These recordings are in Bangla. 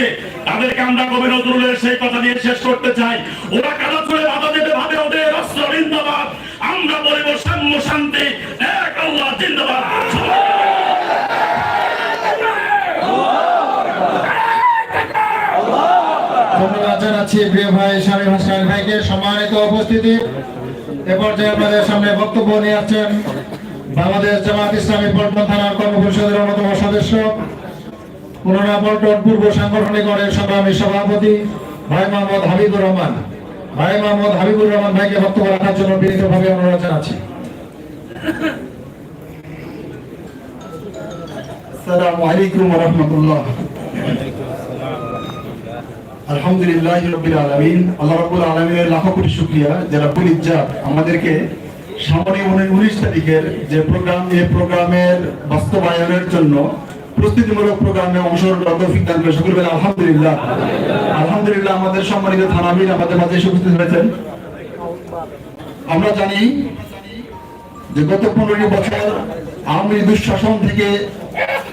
হয়েছে তাদেরকে আমরা কবি নজরুলের সেই কথা দিয়ে শেষ করতে চাই। ওরা কাদা চুলে বাধা দেবে ভাবে? ওদের অস্ত্র জিন্দাবাদ। আমরা বলিব সাম্য শান্তি, এক আল্লাহ জিন্দাবাদ। বক্তব্য নিয়ে আসছেন বাংলাদেশ জামাত ইসলামী পল্টন থানার কর্মপরিষদের অন্যতম সদস্য পল্টন পূর্ব সাংগঠনিক গণের সভাপতি ভাই মোহাম্মদ হাবিবুর রহমান। ভাই মোহাম্মদ হাবিবুর রহমান ভাইকে বক্তব্য রাখার জন্য বিনীতভাবে অনুরোধ জানাচ্ছি। আলহামদুলিল্লাহ রবিল আলমিন। আল্লাহ রব্বুল আলমিনের লাখো কোটি শুক্রিয়া। যারা পুলিশজাত আমাদেরকে সামনে উনিশ তারিখের যে প্রোগ্রাম এই প্রোগ্রামের বাস্তবায়নের জন্য প্রস্তুতিমূলক প্রোগ্রামে অংশগ্রহণ করার তৌফিক দান করে সকল বলে আলহামদুলিল্লাহ। আলহামদুলিল্লাহ, আমাদের সম্মানিত থানামির আমাদের মাঝে উপস্থিত হয়েছেন। আমরা জানি যে গত পনেরো বছর আওয়ামী দুঃশাসন থেকে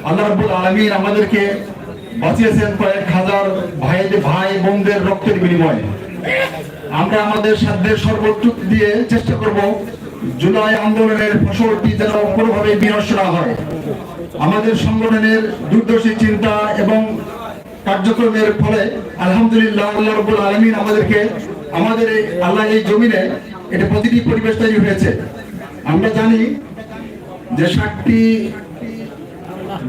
আল্লাহ রাব্বুল আলমিন আমাদেরকে বাঁচিয়েছেন কয়েক হাজার ভাই ভাই বোনদের রক্তের বিনিময়ে। আমরা আমাদের সাধ্যের সর্বোচ্চ দিয়ে চেষ্টা করব জুলাই আন্দোলনের ফসলটি যেন কোনোভাবে বিনষ্ট না হয়। আমাদের সংগঠনের দুর্দশী চিন্তা এবং কার্যক্রমের ফলে আলহামদুলিল্লাহ আলমিন আমাদেরকে, আমাদের আল্লাহ এই জমিনে এটা প্রতিটি পরিবেশ তৈরি হয়েছে। আমরা জানি যে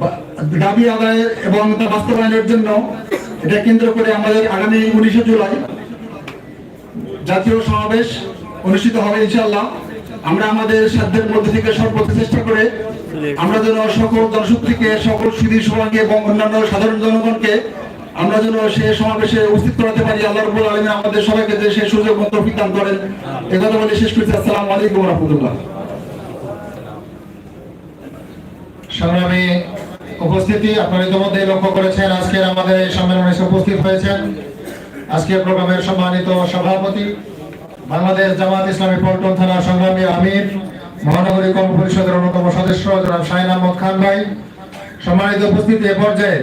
বা- দাবি আদায় এবং তা বাস্তবায়নের জন্য এটা কেন্দ্র করে আমাদের আগামী উনিশে জুলাই জাতীয় সমাবেশ অনুষ্ঠিত হবে ইনশাআল্লাহ। আমরা আমাদের সাধ্যের মধ্যে থেকে সর্বোচ্চ চেষ্টা করে আমরা যেন সকল জনশক্তিকে, সকল সুদী সভাকে এবং অন্যান্য সাধারণ জনগণকে আমরা যেন সে সমাবেশে উপস্থিত করাতে পারি। আল্লাহ রব্বুল আলমিন আমাদের সবাইকে যে সে সুযোগ মতো দান করেন। এ কথা বলে শেষ করছি। আসসালামু আলাইকুম রহমতুল্লাহ। সংগ্রামী উপস্থিতি আপনারা ইতিমধ্যে লক্ষ্য করেছেন। আজকের আমাদের এই সম্মেলনে উপস্থিত হয়েছেন আজকের প্রোগ্রামের সম্মানিত সভাপতি বাংলাদেশ জামাত ইসলামী পল্টন থানার সংগ্রামী আমির, মহানগরী কর্ম পরিষদের অন্যতম সদস্য জনাব শাহিন আহমদ খান ভাই। সম্মানিত উপস্থিতি এ পর্যায়ে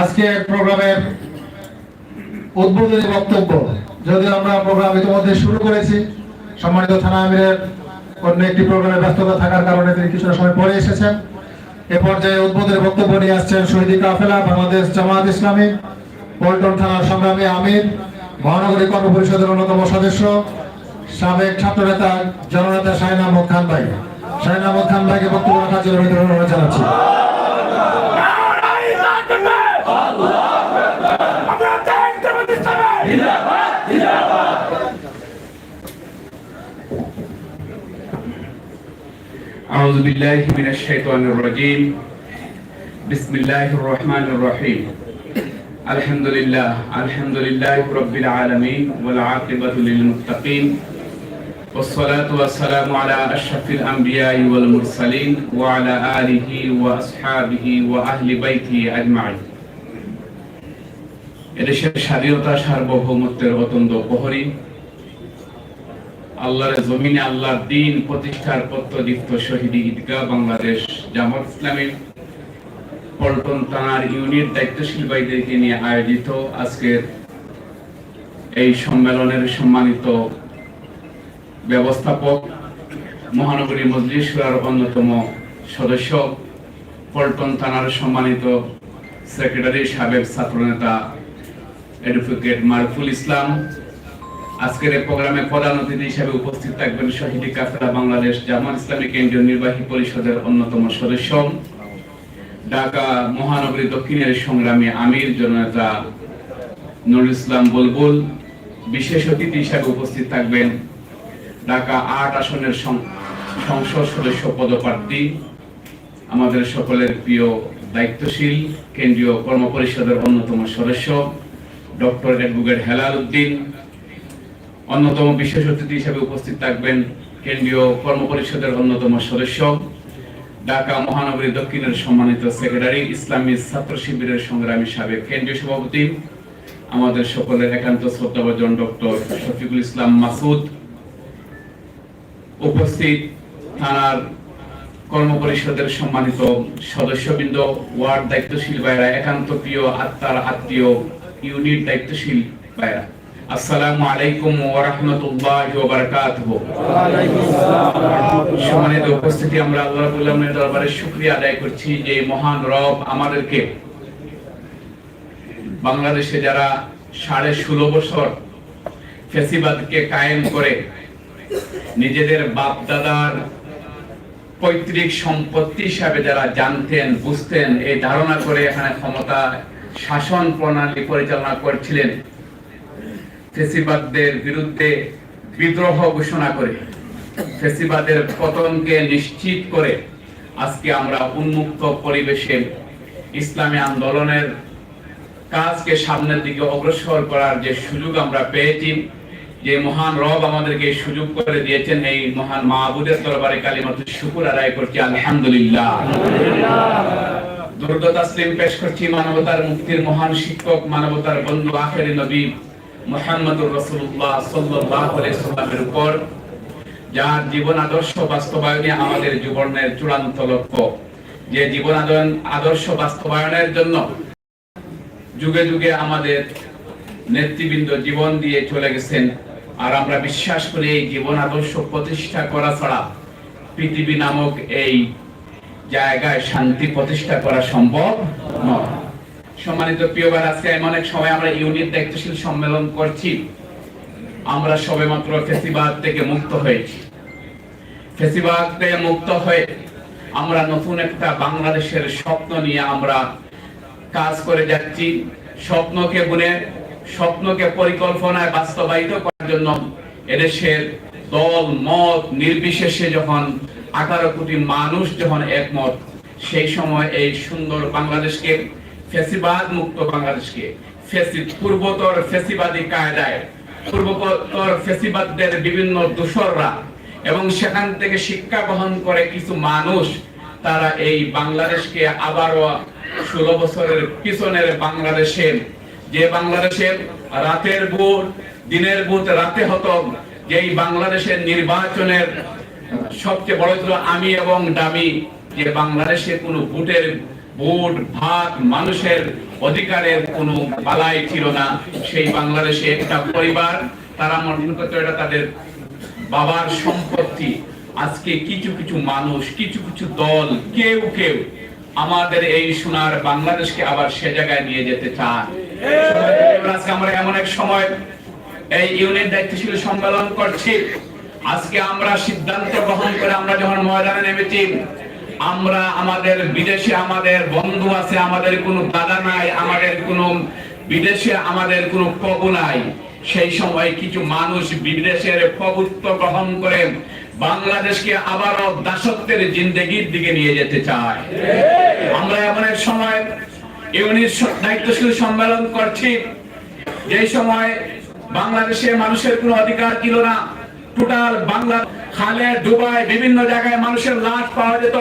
আজকের প্রোগ্রামের উদ্বোধনী বক্তব্য, যদিও আমরা প্রোগ্রাম ইতিমধ্যে শুরু করেছি, সম্মানিত থানা আমিরের অন্য একটি প্রোগ্রামে ব্যস্ততা থাকার কারণে তিনি কিছুটা সময় পরে এসেছেন। এ পর্যায়ে উদ্বোধনী বক্তব্য নিয়ে আসছেন শহীদি কাফেলা, বাংলাদেশ জামাত ইসলামী, পল্টন থানার সংগ্রামী আমির মহানগরী কর্ম পরিষদের অন্যতম সদস্য সাবেক ছাত্র নেতা জননেতা শাহিন আহমদ খান ভাই শাহিন আহমদ খান ভাইকে বক্তব্য রাখার জন্য বিনীত অনুরোধ জানাচ্ছি أعوذ بالله من الشيطان الرجيم بسم الله الرحمن الرحيم الحمد لله الحمد لله رب العالمين والعاقبة للمتقين والصلاة والسلام على أشرف الأنبياء والمرسلين وعلى آله وأصحابه وأهل بيته أجمعين এদেশের স্বাধীনতা সার্বভৌমত্বের অতন্দ প্রহরী আল্লাহর জমিনে আল্লাহর দিন প্রতিষ্ঠার পত্রদীপ্ত শহীদ ঈদগাহ বাংলাদেশ জামাত ইসলামী পল্টন থানার ইউনিট দায়িত্বশীল ভাইদেরকে নিয়ে আয়োজিত আজকের এই সম্মেলনের সম্মানিত ব্যবস্থাপক, মহানগরী মজলিস সুরার অন্যতম সদস্য, পল্টন থানার সম্মানিত সেক্রেটারি, সাবেক ছাত্রনেতা অ্যাডভোকেট মারফুল ইসলাম। আজকের এই প্রোগ্রামে প্রধান অতিথি হিসেবে উপস্থিত থাকবেন শহীদ কাফেলা বাংলাদেশ জামাত ইসলামী কেন্দ্রীয় নির্বাহী পরিষদের অন্যতম সদস্য। ঢাকা মহানগরী দক্ষিণের সংগ্রামী আমির জননেতা নুরুল ইসলাম বুলবুল, বিশেষ অতিথি হিসাবে উপস্থিত থাকবেন ঢাকা আট আসনের সংসদ সদস্য পদপ্রার্থী, আমাদের সকলের প্রিয় দায়িত্বশীল, কেন্দ্রীয় কর্মপরিষদের অন্যতম সদস্য, ডক্টর অ্যাডভোকেট হেলাল উদ্দিন। অন্যতম বিশেষ অতিথি হিসেবে উপস্থিত থাকবেন কেন্দ্রীয় কর্মপরিষদের অন্যতম সদস্য ঢাকা মহানগরী দক্ষিণের সম্মানিত সেক্রেটারি, ইসলামী ছাত্র শিবিরের সংগ্রামী সাবেক কেন্দ্রীয় সভাপতি, আমাদের সকলের একান্ত শ্রদ্ধাভাজন ডক্টর শফিকুল ইসলাম মাসুদ। উপস্থিত থানার কর্ম পরিষদের সম্মানিত সদস্যবৃন্দ, ওয়ার্ড দায়িত্বশীল ভাইরা একান্ত প্রিয় আত্মার আত্মীয়, ইউনিট দায়িত্বশীল ভাইরা আসসালামু আলাইকুম ওয়া রাহমাতুল্লাহি ওয়া বারাকাতুহু। সম্মানিত উপস্থিতি, আমরা আল্লাহ রাব্বুল আলামিনের দরবারে শুকরিয়া আদায় করছি যে মহান রব আমাদেরকে বাংলাদেশে যারা সাড়ে ষোলো বছর ফেসিবাদকে কায়েম করে নিজেদের বাপ দাদার পৈতৃক সম্পত্তি হিসাবে যারা জানতেন, বুঝতেন, এই ধারণা করে এখানে ক্ষমতা শাসন প্রণালী পরিচালনা করছিলেন। ফেসিবাদদের বিরুদ্ধে বিদ্রোহ ঘোষণা করে, ফেসিবাদের পতনকে নিশ্চিত করে আজকে আমরা উন্মুক্ত পরিবেশে ইসলামী আন্দোলনের কাজকে সামনের দিকে অগ্রসর করার যে সুযোগ আমরা পেয়েছি, যে মহান রব আমাদেরকে সুযোগ করে দিয়েছেন, এই মহান মাহবুদের দরবারে কালিমাত শুকুর আদায় করছি, আলহামদুলিল্লাহ। দুর্দ তাসলিম পেশ করছি মানবতার মুক্তির মহান শিক্ষক, মানবতার বন্ধু, আখেরি নবী মুহাম্মদুর রাসূলুল্লাহ সাল্লাল্লাহু আলাইহি সাল্লামের উপর, যার জীবন আদর্শ বাস্তবায়নে আমাদের জীবনের চূড়ান্ত লক্ষ্য। যে জীবন আদর্শ বাস্তবায়নের জন্য যুগে যুগে আমাদের নেতৃবৃন্দ জীবন দিয়ে চলে গেছেন। আর আমরা বিশ্বাস করি এই জীবন আদর্শ প্রতিষ্ঠা করা ছাড়া পৃথিবী নামক এই জায়গায় শান্তি প্রতিষ্ঠা করা সম্ভব নয়। সম্মানিত প্রিয়বার আজকে এমন এক সময় আমরা ইউনিট দায়িত্বশীল সম্মেলন করছি। আমরা সবে মাত্র ফেসিবাদ থেকে মুক্ত হয়েছি ফেসিবাদ থেকে মুক্ত হয়ে আমরা নতুন একটা বাংলাদেশের স্বপ্ন নিয়ে আমরা কাজ করে যাচ্ছি। স্বপ্নকে বুনে, স্বপ্নকে পরিকল্পনায় বাস্তবায়িত করার জন্য এদেশের দল, মত নির্বিশেষে যখন আঠারো কোটি মানুষ যখন একমত, সেই সময় এই সুন্দর বাংলাদেশকে ফেসিবাদ মুক্ত বাংলাদেশকে। ফেসি পূর্বতর ফেসিবাদী কায়দায় পূর্বতর ফেসিবাদদের বিভিন্ন দূষররা এবং সেখান থেকে শিক্ষা গ্রহণ করে কিছু মানুষ, তারা এই বাংলাদেশকে আবারও ষোলো বছরের পিছনের বাংলাদেশে, যে বাংলাদেশে রাতের ভোট দিনের ভোট রাতে হতো যেই বাংলাদেশের নির্বাচনের সবচেয়ে বড় ছিল আমি এবং দামি, যে বাংলাদেশে কোনো ভোটের ভোট, ভাগ, মানুষের অধিকারের কোনো বালাই ছিল না। সেই বাংলাদেশে একটা পরিবার, তারা মনে করতো এটা তাদের বাবার সম্পত্তি। আজকে কিছু কিছু মানুষ, কিছু কিছু দল, কেউ কেউ আমাদের এই সোনার বাংলাদেশকে আবার সে জায়গায় নিয়ে যেতে চায়। আজকে আমরা এমন এক সময় এই ইউনিট দায়িত্বশীল সম্মেলন করছি। আজকে আমরা সিদ্ধান্ত গ্রহণ করে আমরা যখন ময়দানে নেমেছি আমরা আমাদের বিদেশে আমাদের বন্ধু আছে, আমাদের কোনো দাদা নাই, আমাদের কোনো বিদেশে আমাদের কোনো প্রভু নাই। সেই সময় কিছু মানুষ বিদেশের প্রভুত্ব গ্রহণ করে বাংলাদেশকে আবারও দাসত্বের জিন্দগির দিকে নিয়ে যেতে চায়। আমরা এমন এক সময় ইউনিট দায়িত্বশীল সম্মেলন করছি যে সময় বাংলাদেশে মানুষের কোনো অধিকার ছিল না। টোটাল বাংলা খালে ডুবাই বিভিন্ন জায়গায় মানুষের লাশ পাওয়া যেত।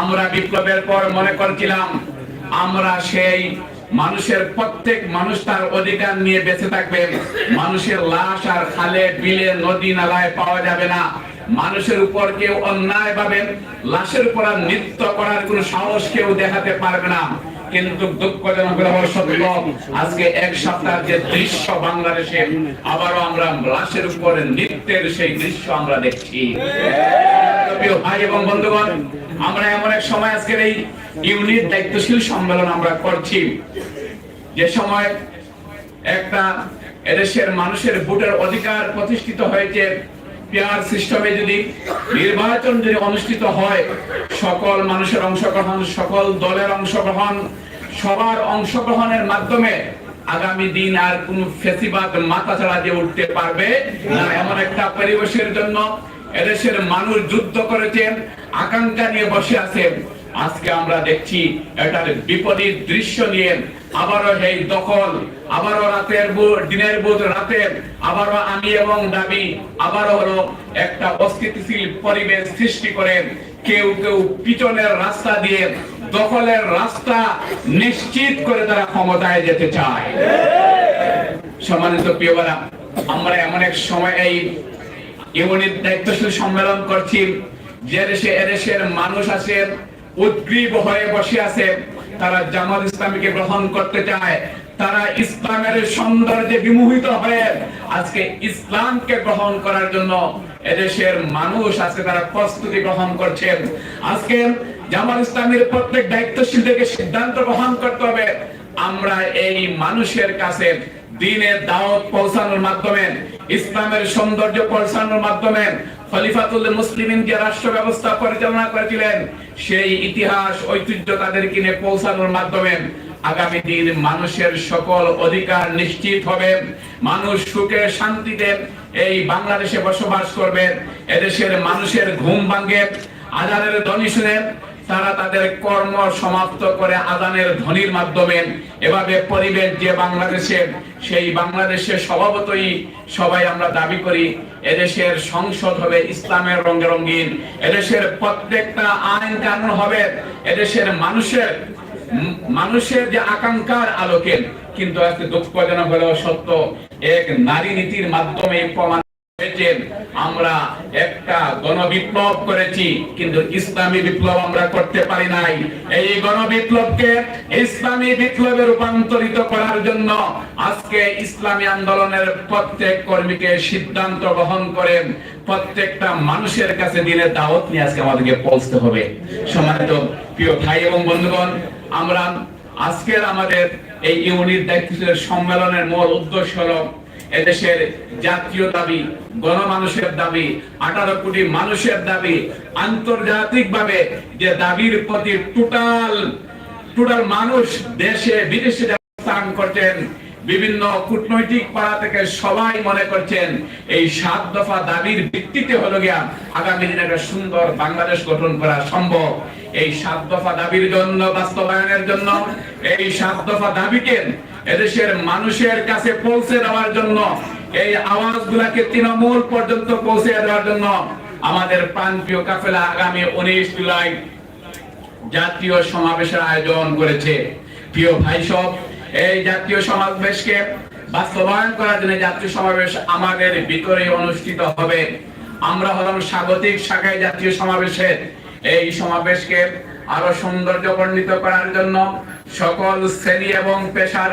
আমরা বিপ্লবের পর মনে করছিলাম, আমরা সেই মানুষের প্রত্যেক মানুষ তার অধিকার নিয়ে বেঁচে থাকবে। মানুষের লাশ আর খালে, বিলে, নদী, নালায় পাওয়া যাবে না। মানুষের উপর কেউ অন্যায় পাবেন লাশের উপর নৃত্য করার কোনো সাহস কেউ দেখাতে পারবে না। কিন্তু দুঃখজনক হওয়া সত্য আজকে এক সপ্তাহ যে দৃশ্য বাংলাদেশে, আবারও আমরা লাশের উপরে নৃত্যের সেই দৃশ্য আমরা দেখছি। ভাই এবং বন্ধুগণ, আমরা এমন এক সময় আজকের এই ইউনিট দায়িত্বশীল সম্মেলন আমরা করছি। যে সময় একটা এদেশের মানুষের ভোটের অধিকার প্রতিষ্ঠিত হয়েছে, পেয়ার সিস্টেমে যদি নির্বাচন যদি অনুষ্ঠিত হয়, সকল মানুষের অংশগ্রহণ, সকল দলের অংশগ্রহণ সবার অংশগ্রহণের মাধ্যমে আগামী দিন আর কোন ফেসিবাদ মাথা ছাড়া দিয়ে উঠতে পারবে না। এমন একটা পরিবেশের জন্য এদেশের মানুষ যুদ্ধ করেছেন, আকাঙ্ক্ষা নিয়ে বসে আছেন। আজকে আমরা দেখছি এটার বিপরীত দৃশ্য নিয়ে আবারও এই দখল, আবারও রাতের দিনের বুট রাতের আবারও আমি এবং দাবি আবারও হলো একটা অস্থিতিশীল পরিবেশ সৃষ্টি করেন। কেউ কেউ পিছনের রাস্তা দিয়ে দখলের রাস্তা নিশ্চিত করে তারা ক্ষমতায় যেতে চায়। সম্মানিত প্রিয়বারা আমরা এমন এক সময় এই ইউনিট দায়িত্বশীল সম্মেলন করছি, যে দেশে এদেশের মানুষ আছে, উদ্গ্রীব হয়ে বসে আছে, তারা জামাত ইসলামীকে গ্রহণ করতে চায়। তারা ইসলামের সৌন্দর্যে বিমোহিত হয়ে আজকে ইসলামকে গ্রহণ করার জন্য এদেশের মানুষ আজকে তারা প্রস্তুতি গ্রহণ করছেন। আজকে জামাত ইসলামের প্রত্যেক দায়িত্বশীলদেরকে সিদ্ধান্ত গ্রহণ করতে হবে। আমরা এই মানুষের কাছে দিনের দাওয়াত পৌঁছানোর মাধ্যমে, ইসলামের সৌন্দর্য পৌঁছানোর মাধ্যমে খলিফাতুল মুসলিমিন যে রাষ্ট্র ব্যবস্থা পরিচালনা করেছিলেন, সেই ইতিহাস, ঐতিহ্য তাদের কিনে পৌঁছানোর মাধ্যমে আগামী দিন মানুষের সকল অধিকার নিশ্চিত হবে। মানুষ সুখে শান্তিতে এই বাংলাদেশে বসবাস করবে, এদেশের মানুষের ঘুম ভাঙ্গে আজানের ধ্বনি শুনে তারা তাদের কর্ম সমাপ্ত করে আদানের ধ্বনির মাধ্যমে এভাবে পরিবেশ যে বাংলাদেশে, সেই বাংলাদেশে স্বভাবতই সবাই আমরা দাবি করি, এদেশের সংসদ হবে ইসলামের রঙে রঙিন, এদেশের প্রত্যেকটা আইন কানুন হবে এদেশের মানুষের মানুষের যে আকাঙ্ক্ষার আলোকে। কিন্তু আজকে দুঃখজনক হলেও সত্য, এক নারী নীতির মাধ্যমে প্রমাণ আমরা একটা গণবিপ্লব করেছি, কিন্তু ইসলামী বিপ্লব আমরা করতে পারি নাই। এই গণবিপ্লবকে ইসলামী বিপ্লবে রূপান্তরিত করার জন্য আজকে ইসলামী আন্দোলনের প্রত্যেক কর্মীকে সিদ্ধান্ত গ্রহণ করেন। প্রত্যেকটা মানুষের কাছে দিনের দাওয়াত নিয়ে আজকে আমাদেরকে পৌঁছতে হবে। সম্মানিত প্রিয় ভাই এবং বন্ধুগণ, আমরা আজকের আমাদের এই ইউনিট দায়িত্বের সম্মেলনের মূল উদ্দেশ্য হলো এদেশের জাতীয় দাবি, গণমানুষের দাবি, আঠারো কোটি মানুষের দাবি আন্তর্জাতিক ভাবে যে দাবির প্রতি টোটাল টোটাল মানুষ দেশে, বিদেশে অবস্থান করছেন, বিভিন্ন কূটনৈতিক পাড়া থেকে সবাই মনে করছেন, এই সাত দফা দাবির ভিত্তিতে হলো গিয়া আগামী দিনে একটা সুন্দর বাংলাদেশ গঠন করা সম্ভব। এই সাত দফা দাবির জন্য, বাস্তবায়নের জন্য, এই সাত দফা দাবিকে এদেশের মানুষের কাছে পৌঁছে দেওয়ার জন্য, এই আওয়াজগুলাকে তৃণমূল পর্যন্ত পৌঁছে দেওয়ার জন্য আমাদের প্রান্তীয় কাফেলা আগামী উনিশ জুলাই জাতীয় সমাবেশের আয়োজন করেছে। প্রিয় ভাই সব, এই জাতীয় সমাবেশকে বাস্তবায়ন করার জন্য জাতীয় সমাবেশ আমাদের ভিতরে অনুষ্ঠিত হবে। আমরা হলাম স্বাগতিক শাখায় জাতীয় সমাবেশের এই সমাবেশকে আরও সৌন্দর্য বর্ণিত করার জন্য সকল শ্রেণি এবং পেশার